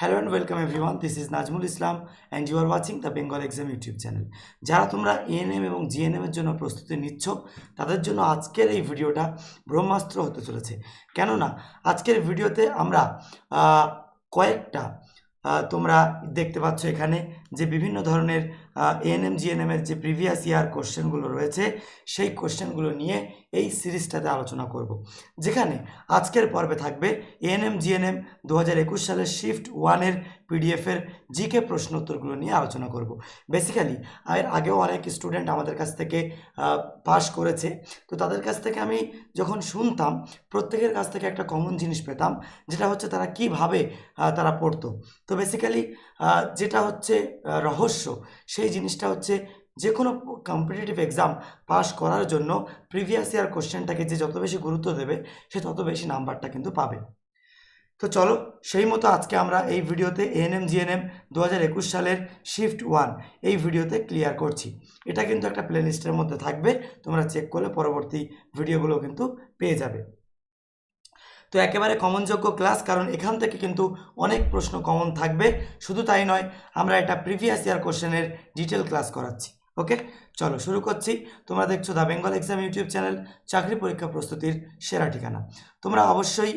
Hello and welcome everyone this is Nazmul Islam and you are watching the Bengal exam YouTube channel যারা তোমরা ANM এবং GNM এর জন্য প্রস্তুতি নিচ্ছ, তাদের জন্য আজকের এই ভিডিওটা ব্রহ্মাস্ত্র হতে চলেছে। কেননা, আজকের ভিডিওতে আমরা কয়েকটা তোমরা দেখতে পাচ্ছ এখানে যে বিভিন্ন ধরনের এএনএম জিএনএম এর যে প্রিভিয়াস ইয়ার কোশ্চেনগুলো রয়েছে, সেই কোশ্চেনগুলো নিয়ে এই সিরিজটাতে আলোচনা করব। যেখানে আজকের পর্বে থাকবে এএনএম জিএনএম দু হাজার একুশ সালের শিফট ওয়ানের পিডিএফের জিকে প্রশ্ন উত্তরগুলো নিয়ে আলোচনা করব। বেসিক্যালি এর আগেও অনেক স্টুডেন্ট আমাদের কাছ থেকে পাস করেছে। তো তাদের কাছ থেকে আমি যখন শুনতাম, প্রত্যেকের কাছ থেকে একটা কমন জিনিস পেতাম, যেটা হচ্ছে তারা কীভাবে তারা পড়তো। তো বেসিক্যালি যেটা হচ্ছে রহস্য, সেই জিনিসটা হচ্ছে যে কোনো কম্পিটিটিভ এক্সাম পাস করার জন্য প্রিভিয়াস ইয়ার কোশ্চেনটাকে যে যত বেশি গুরুত্ব দেবে, সে তত বেশি নাম্বারটা কিন্তু পাবে। তো চলো, সেই মতো আজকে আমরা এই ভিডিওতে এএনএম জিএনএম দু হাজার একুশ সালের শিফট ওয়ান এই ভিডিওতে ক্লিয়ার করছি। এটা কিন্তু একটা প্লে লিস্টের মধ্যে থাকবে, তোমরা চেক করলে পরবর্তী ভিডিওগুলো কিন্তু পেয়ে যাবে। তো একেবারে কমনযোগ্য ক্লাস কারণ এখান থেকে কিন্তু অনেক প্রশ্ন কমন থাকবে। শুধু তাই নয়, আমরা এটা প্রিভিয়াস ইয়ার কোশ্চেনের ডিটেল ক্লাস করাচ্ছি। ওকে চলো, শুরু করছি। তোমরা দেখছ the Bengal exam YouTube channel চাকরি পরীক্ষা প্রস্তুতির সেরা ঠিকানা। তোমরা অবশ্যই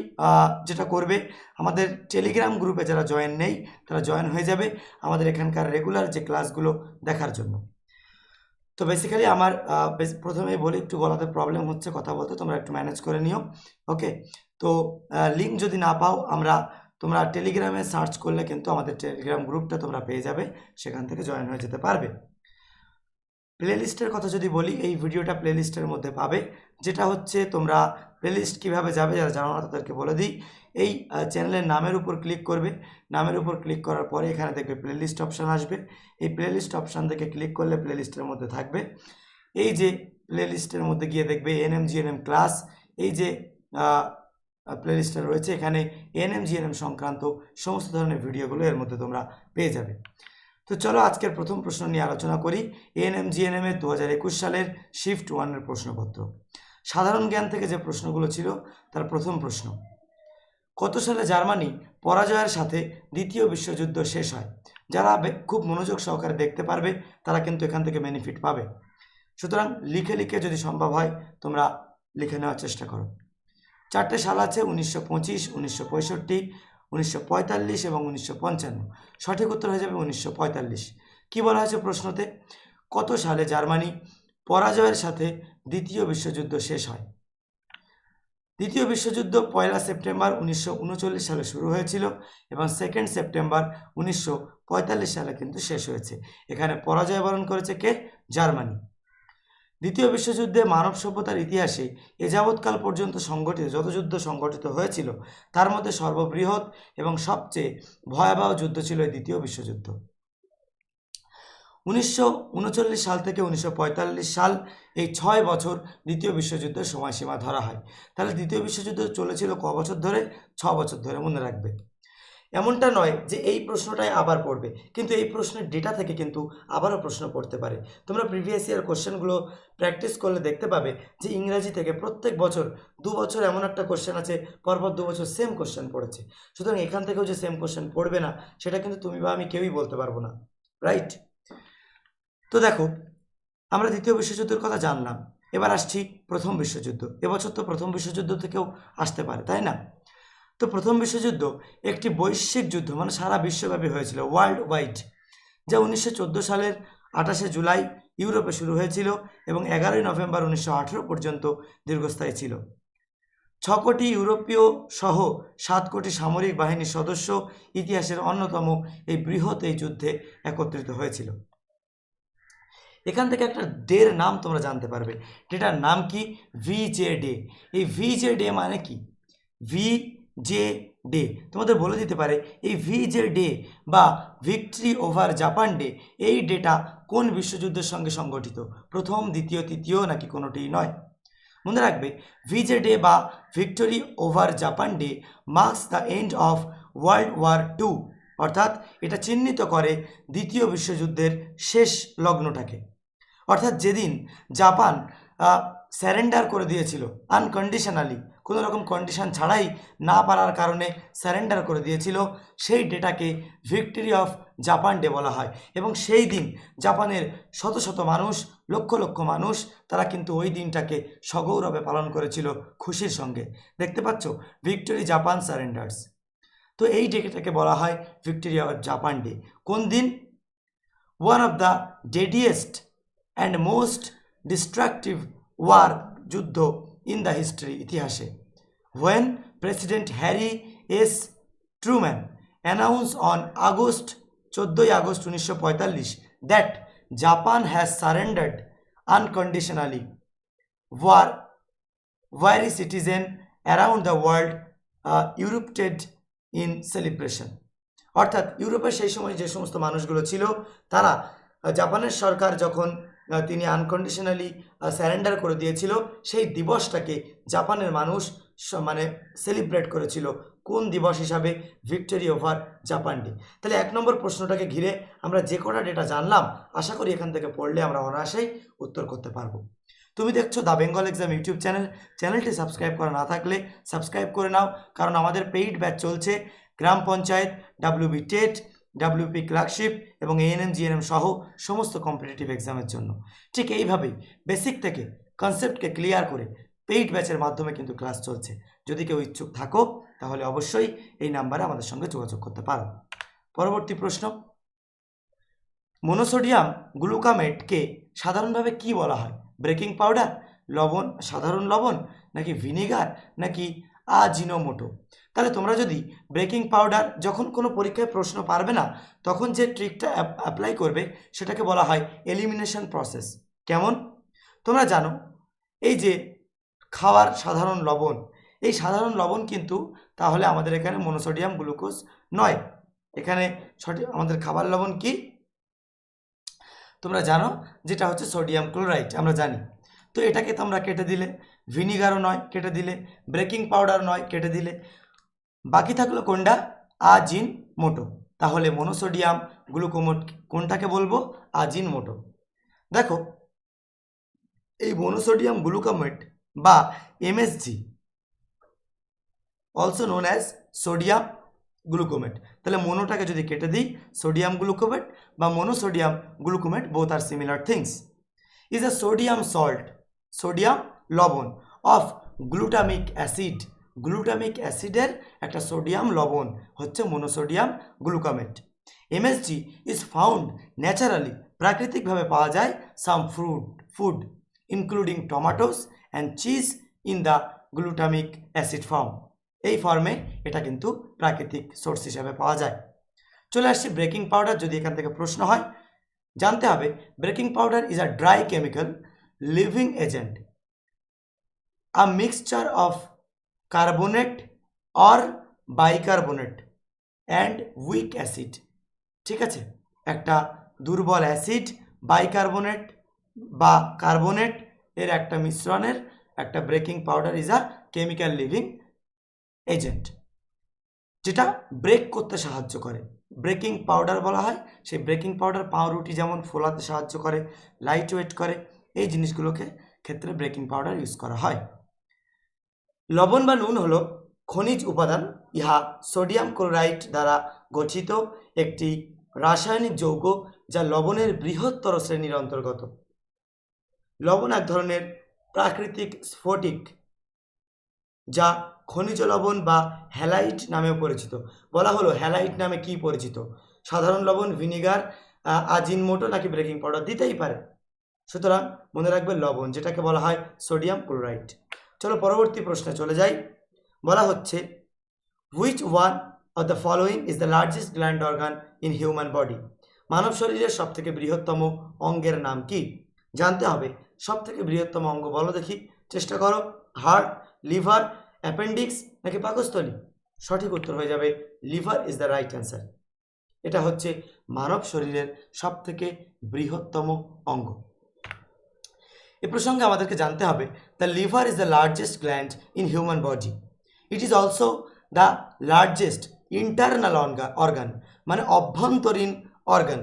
যেটা করবে, আমাদের টেলিগ্রাম গ্রুপে যারা জয়েন নেই, তারা জয়েন হয়ে যাবে আমাদের এখানকার রেগুলার যে ক্লাসগুলো দেখার জন্য। তো বেসিক্যালি আমার প্রথমেই বলি, একটু গলাতে প্রবলেম হচ্ছে, কথা বলতে, তোমরা একটু ম্যানেজ করে নিও। ওকে তো লিঙ্ক যদি না পাও, আমরা, তোমরা টেলিগ্রামে সার্চ করলে কিন্তু আমাদের টেলিগ্রাম গ্রুপটা তোমরা পেয়ে যাবে, সেখান থেকে জয়েন হয়ে যেতে পারবে। প্লেলিস্টের কথা যদি বলি, এই ভিডিওটা প্লেলিস্টের মধ্যে পাবে। যেটা হচ্ছে তোমরা প্লেলিস্ট কীভাবে যাবে যারা জানো না তাদেরকে বলে দিই। এই চ্যানেলের নামের উপর ক্লিক করবে। নামের উপর ক্লিক করার পরে এখানে দেখবে প্লেলিস্ট অপশান আসবে। এই প্লেলিস্ট অপশান থেকে ক্লিক করলে প্লেলিস্টের মধ্যে থাকবে। এই যে প্লেলিস্টের মধ্যে গিয়ে দেখবে এনএম জিএনএম ক্লাস এই যে প্লেলিস্টটা রয়েছে। এখানে এনএম জিএনএম সংক্রান্ত সমস্ত ধরনের ভিডিওগুলো এর মধ্যে তোমরা পেয়ে যাবে। তো চলো আজকের প্রথম প্রশ্ন নিয়ে আলোচনা করি। এএনএম জিএনএম এর দু হাজার একুশ সালের শিফট ওয়ানের প্রশ্নপত্র। সাধারণ জ্ঞান থেকে যে প্রশ্নগুলো ছিল, তার প্রথম প্রশ্ন, কত সালে জার্মানি পরাজয়ের সাথে দ্বিতীয় বিশ্বযুদ্ধ শেষ হয়? যারা খুব মনোযোগ সহকারে দেখতে পারবে, তারা কিন্তু এখান থেকে বেনিফিট পাবে। সুতরাং লিখে লিখে যদি সম্ভব হয়, তোমরা লিখে নেওয়ার চেষ্টা করো। চারটে সাল আছে, উনিশশো পঁচিশ, উনিশশো পঁয়ষট্টি উনিশশো পঁয়তাল্লিশ এবং উনিশশো পঞ্চান্ন। সঠিক উত্তর হয়ে যাবে উনিশশো কী বলা হয়েছে প্রশ্নতে? কত সালে জার্মানি পরাজয়ের সাথে দ্বিতীয় বিশ্বযুদ্ধ শেষ হয়? দ্বিতীয় বিশ্বযুদ্ধ পয়লা সেপ্টেম্বর উনিশশো উনচল্লিশ সালে শুরু হয়েছিল এবং সেকেন্ড সেপ্টেম্বর উনিশশো পঁয়তাল্লিশ সালে কিন্তু শেষ হয়েছে। এখানে পরাজয় বরণ করেছে কে? জার্মানি। দ্বিতীয় বিশ্বযুদ্ধে মানব সভ্যতার ইতিহাসে এ যাবৎকাল পর্যন্ত সংগঠিত যত যুদ্ধ সংগঠিত হয়েছিল, তার মধ্যে সর্ববৃহৎ এবং সবচেয়ে ভয়াবহ যুদ্ধ ছিল এই দ্বিতীয় বিশ্বযুদ্ধ। উনিশশো উনচল্লিশ সাল থেকে উনিশশো পঁয়তাল্লিশ সাল এই ছয় বছর দ্বিতীয় বিশ্বযুদ্ধের সময়সীমা ধরা হয়। তাহলে দ্বিতীয় বিশ্বযুদ্ধ চলেছিল ক বছর ধরে? ছ বছর ধরে মনে রাখবে। এমনটা নয় যে এই প্রশ্নটাই আবার পড়বে, কিন্তু এই প্রশ্নের ডেটা থেকে কিন্তু আবারও প্রশ্ন পড়তে পারে। তোমরা প্রিভিয়াস ইয়ার কোশ্চেনগুলো প্র্যাকটিস করলে দেখতে পাবে যে ইংরাজি থেকে প্রত্যেক বছর দু বছর এমন একটা কোশ্চেন আছে, পরপর দু বছর সেম কোশ্চেন পড়েছে। সুতরাং এখান থেকেও যে সেম কোশ্চেন পড়বে না, সেটা কিন্তু তুমি বা আমি কেউই বলতে পারব না রাইট তো দেখো, আমরা দ্বিতীয় বিশ্বযুদ্ধের কথা জানলাম, এবার আসছি প্রথম বিশ্বযুদ্ধ। এবছর তো প্রথম বিশ্বযুদ্ধ থেকেও আসতে পারে, তাই না? তো প্রথম বিশ্বযুদ্ধ একটি বৈশ্বিক যুদ্ধ মানে সারা বিশ্বব্যাপী হয়েছিল ওয়ার্ল্ড ওয়াইড যা উনিশশো চোদ্দ সালের আঠাশে জুলাই ইউরোপে শুরু হয়েছিল এবং এগারোই নভেম্বর উনিশশো আঠেরো পর্যন্ত দীর্ঘস্থায়ী ছিল। ছ কোটি ইউরোপীয় সহ সাত কোটি সামরিক বাহিনীর সদস্য ইতিহাসের অন্যতম এই বৃহৎ এই যুদ্ধে একত্রিত হয়েছিল। এখান থেকে একটা ডের নাম তোমরা জানতে পারবে। যেটার নাম কি? ভি জে ডে এই ভি জে ডে মানে কি? ভি জে ডে তোমাদের বলে দিতে পারে, এই ভি জে ডে বা ভিক্টরি ওভার জাপান ডে এই ডেটা কোন বিশ্বযুদ্ধের সঙ্গে সংগঠিত? প্রথম, দ্বিতীয়, তৃতীয় নাকি কোনোটিই নয়? মনে রাখবে ভিজে ডে বা victory over Japan day marks the end of world war two অর্থাৎ এটা চিহ্নিত করে দ্বিতীয় বিশ্বযুদ্ধের শেষ লগ্নটাকে। অর্থাৎ যেদিন জাপান স্যারেন্ডার করে দিয়েছিল আনকন্ডিশনালি কোনো রকম কন্ডিশন ছাড়াই না পারার কারণে স্যারেন্ডার করে দিয়েছিল। সেই ডেটাকে ভিক্টরি অফ জাপান ডে বলা হয় এবং সেই দিন জাপানের শত শত মানুষ, লক্ষ লক্ষ মানুষ তারা কিন্তু ওই দিনটাকে সগৌরবে পালন করেছিল খুশির সঙ্গে। দেখতে পাচ্ছ? ভিক্টরি জাপান সারেন্ডার্স তো এই ডেটাকে বলা হয় ভিক্টোরি অফ জাপান ডে কোন দিন? One of the deadliest and most destructive war যুদ্ধ ইন দ্য হিস্ট্রি ইতিহাসে when president Harry S Truman announce on August চোদ্দোই আগস্ট উনিশশো পঁয়তাল্লিশ that Japan has surrendered unconditionally war worry citizen around the world erupted in celebration অর্থাৎ ইউরোপের সেই সময় যে সমস্ত মানুষগুলো ছিল, তারা জাপানের সরকার যখন তিনি আনকন্ডিশনালি স্যারেন্ডার করে দিয়েছিল। সেই দিবসটাকে জাপানের মানুষ মানে সেলিব্রেট করেছিল। কোন দিবস হিসাবে? ভিক্টোরি ওভার জাপান ডে তাহলে এক নম্বর প্রশ্নটাকে ঘিরে আমরা যে কটা ডেটা জানলাম, আশা করি এখান থেকে পড়লে আমরা অনায়াসেই উত্তর করতে পারব। তুমি দেখছ the Bengal exam YouTube channel চ্যানেলটি সাবস্ক্রাইব করা না থাকলে সাবস্ক্রাইব করে নাও, কারণ আমাদের পেইড ব্যাচ চলছে। গ্রাম panchayat WB TET WP clerkship এবং এএনএম জিএনএম সহ সমস্ত কম্পিটিটিভ এক্সামের জন্য। ঠিক এইভাবেই বেসিক থেকে কনসেপ্টকে ক্লিয়ার করে পেইড ব্যাচের মাধ্যমে কিন্তু ক্লাস চলছে। যদি কেউ ইচ্ছুক থাকো, তাহলে অবশ্যই এই নাম্বারে আমাদের সঙ্গে যোগাযোগ করতে পারো। পরবর্তী প্রশ্ন। মনোসোডিয়াম গ্লুকামেটকে সাধারণভাবে কি বলা হয়? ব্রেকিং পাউডার লবণ, সাধারণ লবণ, নাকি ভিনেগার নাকি আজিনোমোটো। তাহলে তোমরা যদি ব্রেকিং পাউডার যখন কোনো পরীক্ষায় প্রশ্ন পারবে না, তখন যে ট্রিকটা অ্যাপ্লাই করবে, সেটাকে বলা হয় এলিমিনেশন প্রসেস। কেমন? তোমরা জানো, এই যে খাওয়ার সাধারণ লবণ, এই সাধারণ লবণ কিন্তু তাহলে আমাদের এখানে মনোসোডিয়াম গ্লুকোজ নয়। এখানে সঠিক আমাদের খাবার লবণ কি? তোমরা জানো, যেটা হচ্ছে সোডিয়াম ক্লোরাইড, আমরা জানি। তো এটাকে তোমরা কেটে দিলে ভিনিগারও নয় কেটে দিলে, ব্রেকিং পাউডার নয় কেটে দিলে। বাকি থাকল কোনটা? আজিন মোটো। তাহলে মনোসোডিয়াম গ্লুকোমোট কোনটাকে বলব? আজিন মোটো। দেখো, এই মনোসোডিয়াম গ্লুকোমেট বা MSG also known as sodium glutamate তাহলে মনোটাকে যদি কেটে দিই সোডিয়াম গ্লুকোমেট বা monosodium glutamate both are similar things is a sodium salt sodium লবণ অফ গ্লুটামিক অ্যাসিড গ্লুটামিক অ্যাসিডের একটা সোডিয়াম লবণ হচ্ছে monosodium glutamate MSG is found naturally প্রাকৃতিকভাবে পাওয়া যায় some fruit food including tomatoes and cheese in the glutamic acid form এই ফর্মে এটা কিন্তু প্রাকৃতিক সোর্স হিসাবে পাওয়া যায়। চলে আসছি ব্রেকিং পাউডার যদি এখান থেকে প্রশ্ন হয়। জানতে হবে baking powder is a dry chemical leavening agent a mixture of carbonate or bicarbonate and weak acid ঠিক আছে? একটা দুর্বল অ্যাসিড বাইকার্বোনেট বা কার্বোনেট এর একটা মিশ্রণের একটা baking powder is a chemical leavening agent যেটা ব্রেক করতে সাহায্য করে। ব্রেকিং পাউডার বলা হয়। সেই ব্রেকিং পাউডার পাউরুটি যেমন ফোলাতে সাহায্য করে লাইট ওয়েট করে, এই জিনিসগুলোকে ক্ষেত্রে ব্রেকিং পাউডার ইউজ করা হয়। লবণ বা নুন হলো খনিজ উপাদান। ইহা সোডিয়াম ক্লোরাইড দ্বারা গঠিত একটি রাসায়নিক যৌগ যা লবণের বৃহত্তর শ্রেণির অন্তর্গত। লবণ এক ধরনের প্রাকৃতিক স্ফটিক যা খনিজ লবণ বা হ্যালাইট নামেও পরিচিত। বলা হলো হ্যালাইট নামে কি পরিচিত? সাধারণ লবণ, ভিনিগার আজিনমোটো নাকি ব্রেকিং পাউডার দিতেই পারে। সুতরাং মনে রাখবে লবণ, যেটাকে বলা হয় সোডিয়াম ক্লোরাইড। চলো পরবর্তী প্রশ্নে চলে যাই। বলা হচ্ছে which one of the following is the largest gland organ in human body মানব শরীরের সবথেকে বৃহত্তম অঙ্গের নাম কি? জানতে হবে, সবথেকে বৃহত্তম অঙ্গ বলো দেখি। চেষ্টা করো হার্ট লিভার অ্যাপেন্ডিক্স নাকি পাকস্থলী? সঠিক উত্তর হয়ে যাবে liver is the right answer এটা হচ্ছে মানব শরীরের সবথেকে বৃহত্তম অঙ্গ। এ প্রসঙ্গে আমাদেরকে জানতে হবে the liver is the largest gland in human body it is also the largest internal organ মানে অভ্যন্তরীণ অর্গান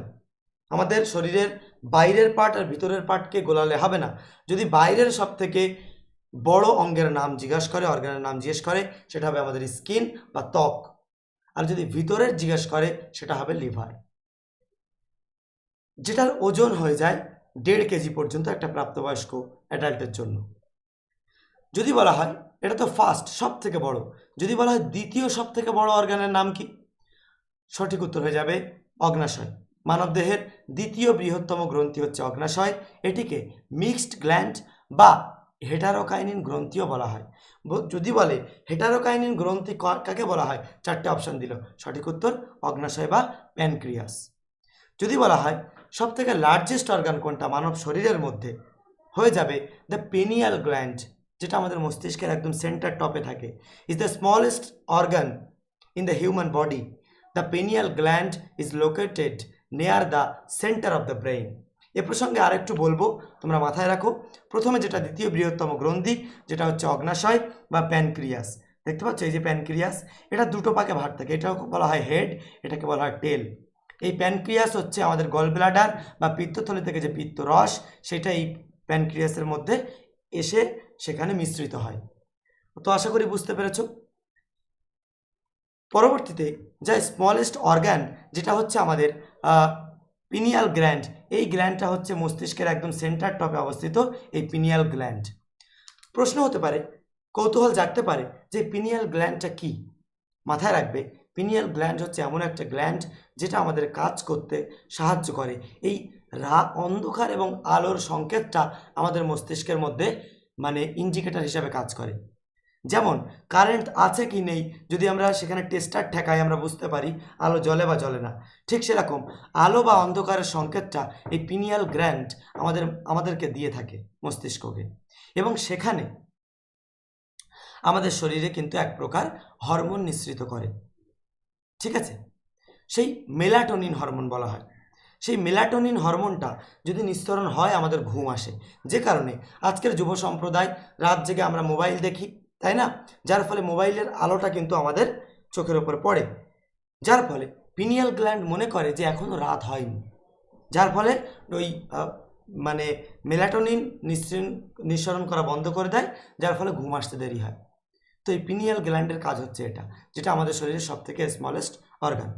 আমাদের শরীরের বাইরের পার্ট আর ভিতরের পার্টকে গোলালে হবে না। যদি বাইরের সব থেকে বড় অঙ্গের নাম জিজ্ঞাসা করে অর্গানের নাম জিজ্ঞেস করে, সেটা হবে আমাদের স্কিন বা ত্বক। আর যদি ভিতরের জিজ্ঞেস করে, সেটা হবে লিভার যেটার ওজন হয়ে যায় দেড় কেজি পর্যন্ত একটা প্রাপ্তবয়স্ক অ্যাডাল্টের জন্য। যদি বলা হয় এটা তো ফার্স্ট সব থেকে বড়। যদি বলা হয় দ্বিতীয় সব থেকে বড় অর্গানের নাম কি? সঠিক উত্তর হয়ে যাবে অগ্নাশয়। মানবদেহের দ্বিতীয় বৃহত্তম গ্রন্থি হচ্ছে অগ্নাশয়। এটিকে মিক্সড গ্ল্যান্ড বা হেটারোকাইনিন গ্রন্থিও বলা হয়। যদি বলে হেটারোকাইনিন গ্রন্থি কাকে বলা হয়? চারটে অপশন দিল। সঠিক উত্তর অগ্নাশয় বা প্যানক্রিয়াস যদি বলা হয় সব থেকে লার্জেস্ট অর্গান কোনটা? মানব শরীরের মধ্যে। হয়ে যাবে দ্য পেনিয়াল গ্ল্যান্ড যেটা আমাদের মস্তিষ্কের একদম সেন্টার টপে থাকে। Is the smallest organ in the human body the pineal gland is located near the centre of the brain এ প্রসঙ্গে আরেকটু বলব, তোমরা মাথায় রাখো। প্রথমে যেটা দ্বিতীয় বৃহত্তম গ্রন্থি, যেটা হচ্ছে অগ্নাশয় বা প্যানক্রিয়াস। দেখতে পাচ্ছ এই যে প্যানক্রিয়াস, এটা দুটো পাকে ভাগ থাকে। এটাও বলা হয় হেড এটাকে বলা হয় টেল এই প্যানক্রিয়াস হচ্ছে আমাদের গল ব্লাডার বা পিত্তথলি থেকে যে পিত্তরস, সেটা এই প্যানক্রিয়াসের মধ্যে এসে সেখানে মিশ্রিত হয়। তো আশা করি বুঝতে পেরেছ? পরবর্তীতে যা স্মলেস্ট অর্গান যেটা হচ্ছে আমাদের পিনিয়াল গ্ল্যান্ড এই গ্ল্যান্ডটা হচ্ছে মস্তিষ্কের একদম সেন্টার টপে অবস্থিত এই পিনিয়াল গ্ল্যান্ড প্রশ্ন হতে পারে, কৌতূহল জাগতে পারে যে পিনিয়াল গ্ল্যান্ডটা কি? মাথায় রাখবে। পিনিয়াল গ্ল্যান্ড হচ্ছে এমন একটা গ্ল্যান্ড যেটা আমাদের কাজ করতে সাহায্য করে। এই রা অন্ধকার এবং আলোর সংকেতটা আমাদের মস্তিষ্কের মধ্যে মানে ইন্ডিকেটর হিসাবে কাজ করে। যেমন কারেন্ট আছে কি নেই যদি আমরা সেখানে টেস্টার ঠেকাই আমরা বুঝতে পারি আলো জলে বা জলে না। ঠিক সেরকম আলো বা অন্ধকারের সংকেতটা এই পিনিয়াল গ্র্যান্ড আমাদের, আমাদেরকে দিয়ে থাকে মস্তিষ্ককে। এবং সেখানে আমাদের শরীরে কিন্তু এক প্রকার হরমোন নিঃসৃত করে। ঠিক আছে? সেই মেলাটোনিন হরমোন বলা হয়। সেই মেলাটোনিন হরমোনটা যদি নিঃসরণ হয়, আমাদের ঘুম আসে। যে কারণে আজকের যুব সম্প্রদায় রাত জেগে আমরা মোবাইল দেখি, তাই না? যার ফলে মোবাইলের আলোটা কিন্তু আমাদের চোখের ওপর পড়ে। যার ফলে পিনিয়াল গ্ল্যান্ড মনে করে যে এখনও রাত হয়নি। যার ফলে ওই মানে মেলাটোনিন নিঃসরণ নিঃসরণ করা বন্ধ করে দেয়, যার ফলে ঘুম আসতে দেরি হয়। তো এই পিনিয়াল গ্ল্যান্ডের কাজ হচ্ছে এটা, যেটা আমাদের শরীরের সব থেকে স্মলেস্ট অর্গান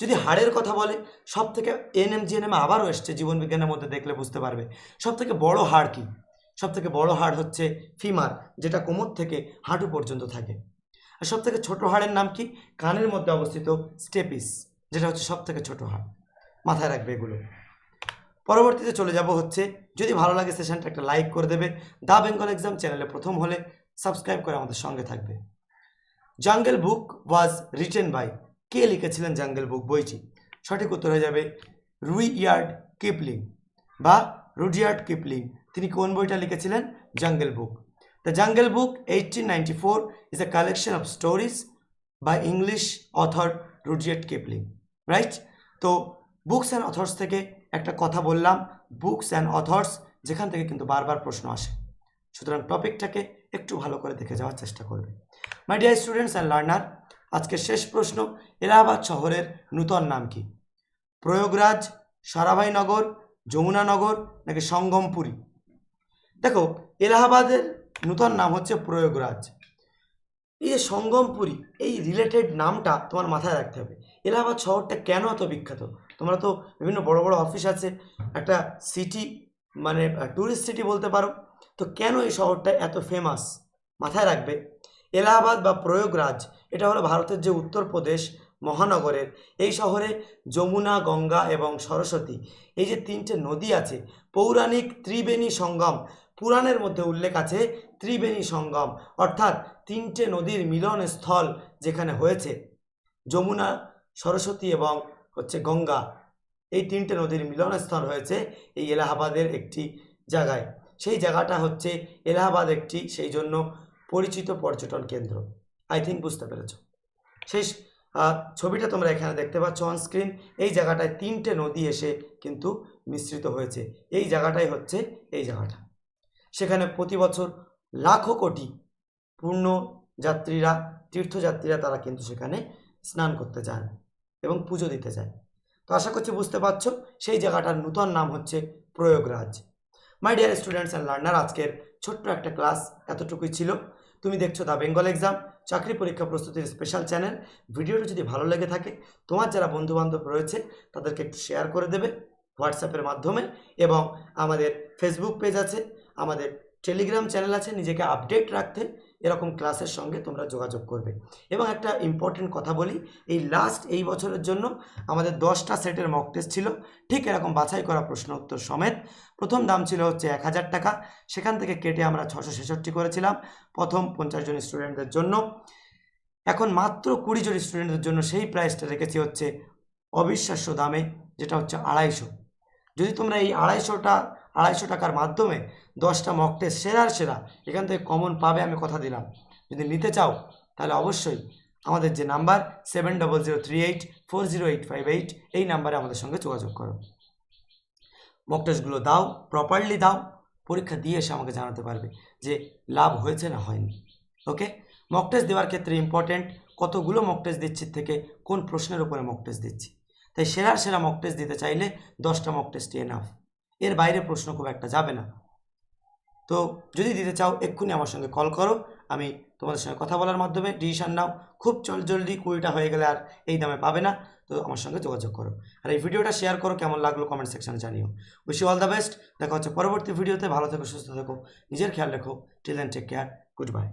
যদি হাড়ের কথা বলে সব থেকে এনএম জিএনএম আবারও এসছে জীবনবিজ্ঞানের মধ্যে দেখলে বুঝতে পারবে। সব থেকে বড় হাড় কি? সব থেকে বড় হাড় হচ্ছে ফিমার যেটা কোমর থেকে হাঁটু পর্যন্ত থাকে। আর সব থেকে ছোটো হাড়ের নাম কি? কানের মধ্যে অবস্থিত স্টেপিস যেটা হচ্ছে সব থেকে ছোটো হাড়। মাথায় রাখবে এগুলো। পরবর্তীতে চলে যাব হচ্ছে, যদি ভালো লাগে সেশনটা একটা লাইক করে দেবে। দা বেঙ্গল এক্সাম চ্যানেলে প্রথম হলে সাবস্ক্রাইব করে আমাদের সঙ্গে থাকবে। জাঙ্গেল বুক ওয়াজ রিটেন বাই কে লিখেছিলেন জাঙ্গেল বুক বইটি? সঠিক উত্তর হয়ে যাবে রুই ইয়ার্ড কিপলিং বা রুডিয়ার্ড কিপলিং। তিনি কোন বইটা লিখেছিলেন? Jungle book the jungle book eighteen ninety four is a collection of stories by English author Rudyard Kipling right তো বুকস অ্যান্ড অথর্স থেকে একটা কথা বললাম। বুকস অ্যান্ড অথর্স যেখান থেকে কিন্তু বারবার প্রশ্ন আসে। সুতরাং টপিকটাকে একটু ভালো করে দেখে যাওয়ার চেষ্টা করবে। My dear students and learner আজকে শেষ প্রশ্ন, এলাহাবাদ শহরের নূতন নাম কি? প্রয়োগরাজ, সারাভাইনগর, যমুনানগর নাকি সঙ্গমপুরী? দেখো, এলাহাবাদের নূতন নাম হচ্ছে প্রয়োগরাজ। এই যে সঙ্গমপুরী, এই রিলেটেড নামটা তোমার মাথায় রাখতে হবে। এলাহাবাদ শহরটা কেন এত বিখ্যাত? তোমরা তো বিভিন্ন বড় বড় অফিস আছে, একটা সিটি মানে ট্যুরিস্ট সিটি বলতে পারো। তো কেন এই শহরটা এত ফেমাস মাথায় রাখবে, এলাহাবাদ বা প্রয়োগরাজ, এটা হলো ভারতের যে উত্তরপ্রদেশ মহানগরের, এই শহরে যমুনা, গঙ্গা এবং সরস্বতী, এই যে তিনটে নদী আছে, পৌরাণিক ত্রিবেণী সঙ্গম, পুরাণের মধ্যে উল্লেখ আছে ত্রিবেণী সঙ্গম, অর্থাৎ তিনটে নদীর মিলন স্থল যেখানে হয়েছে, যমুনা, সরস্বতী এবং হচ্ছে গঙ্গা, এই তিনটে নদীর মিলনস্থল হয়েছে এই এলাহাবাদের একটি জায়গায়। সেই জায়গাটা হচ্ছে এলাহাবাদ একটি সেই জন্য পরিচিত পর্যটন কেন্দ্র। আই থিঙ্ক বুঝতে পেরেছ। আহ, ছবিটা তোমরা এখানে দেখতে পাচ্ছ অন স্ক্রিন এই জায়গাটায় তিনটে নদী এসে কিন্তু মিশ্রিত হয়েছে। এই জায়গাটাই হচ্ছে এই জায়গাটা। সেখানে প্রতি বছর লাখো কোটি পূর্ণ যাত্রীরা তীর্থযাত্রীরা তারা কিন্তু সেখানে স্নান করতে যান এবং পুজো দিতে যায়। তো আশা করছি বুঝতে পারছ সেই জায়গাটার নূতন নাম হচ্ছে Prayagraj. My dear students and learner আজকের ছোট্ট একটা ক্লাস এতটুকুই ছিল। তুমি দেখছ দ্য বেঙ্গল এক্সাম চাকরি পরীক্ষা প্রস্তুতির স্পেশাল চ্যানেল ভিডিওটা যদি ভালো লেগে থাকে, তোমার যারা বন্ধুবান্ধব রয়েছে, তাদেরকে একটু শেয়ার করে দেবে হোয়াটসঅ্যাপের মাধ্যমে এবং আমাদের ফেসবুক পেজ আছে, আমাদের টেলিগ্রাম চ্যানেল আছে, নিজেকে আপডেট রাখতে এরকম ক্লাসের সঙ্গে তোমরা যোগাযোগ করবে। এবং একটা ইম্পর্টেন্ট কথা বলি, এই লাস্ট এই বছরের জন্য আমাদের দশটা সেটের মক টেস্ট ছিল। ঠিক এরকম বাছাই করা প্রশ্ন উত্তর সমেত প্রথম দাম ছিল হচ্ছে এক হাজার টাকা। সেখান থেকে কেটে আমরা ছশো ছেষট্টি করেছিলাম প্রথম পঞ্চাশ জন স্টুডেন্টদের জন্য। এখন মাত্র কুড়ি জন স্টুডেন্টদের জন্য সেই প্রাইসটা রেখেছি হচ্ছে অবিশ্বাস্য দামে, যেটা হচ্ছে আড়াইশো। যদি তোমরা এই আড়াইশোটা, আড়াইশো টাকার মাধ্যমে দশটা মক সেরার সেরা, এখান থেকে কমন পাবে আমি কথা দিলাম। যদি নিতে চাও, তাহলে অবশ্যই আমাদের যে number seven double zero three eight four zero eight five eight এই নাম্বারে আমাদের সঙ্গে যোগাযোগ করো। মক টেস্টগুলো দাও প্রপারলি দাও, পরীক্ষা দিয়ে এসে আমাকে জানাতে পারবে যে লাভ হয়েছে না হয়নি ওকে মক টেস্ট দেওয়ার ক্ষেত্রে ইম্পর্ট্যান্ট কতগুলো মক টেস্ট দিচ্ছি থেকে কোন প্রশ্নের উপরে মক টেস্ট দিচ্ছি। তাই সেরার সেরা মক টেস্ট দিতে চাইলে দশটা মক টেস্ট এনাফ এর বাইরে প্রশ্ন খুব একটা যাবে না। তো যদি দিতে চাও, এক্ষুনি আমার সঙ্গে কল করো, আমি তোমাদের সঙ্গে কথা বলার মাধ্যমে ডিসিশন নাও। খুব চল জলদি কুড়িটা হয়ে গেলে আর এই দামে পাবে না। তো আমার সঙ্গে যোগাযোগ করো। আর এই ভিডিওটা শেয়ার করো, কেমন লাগল কমেন্ট সেকশনে জানিও। Wish you all the best দেখা হচ্ছে পরবর্তী ভিডিওতে ভালো থেকো, সুস্থ থেকো, নিজের খেয়াল রেখো till and take care good bye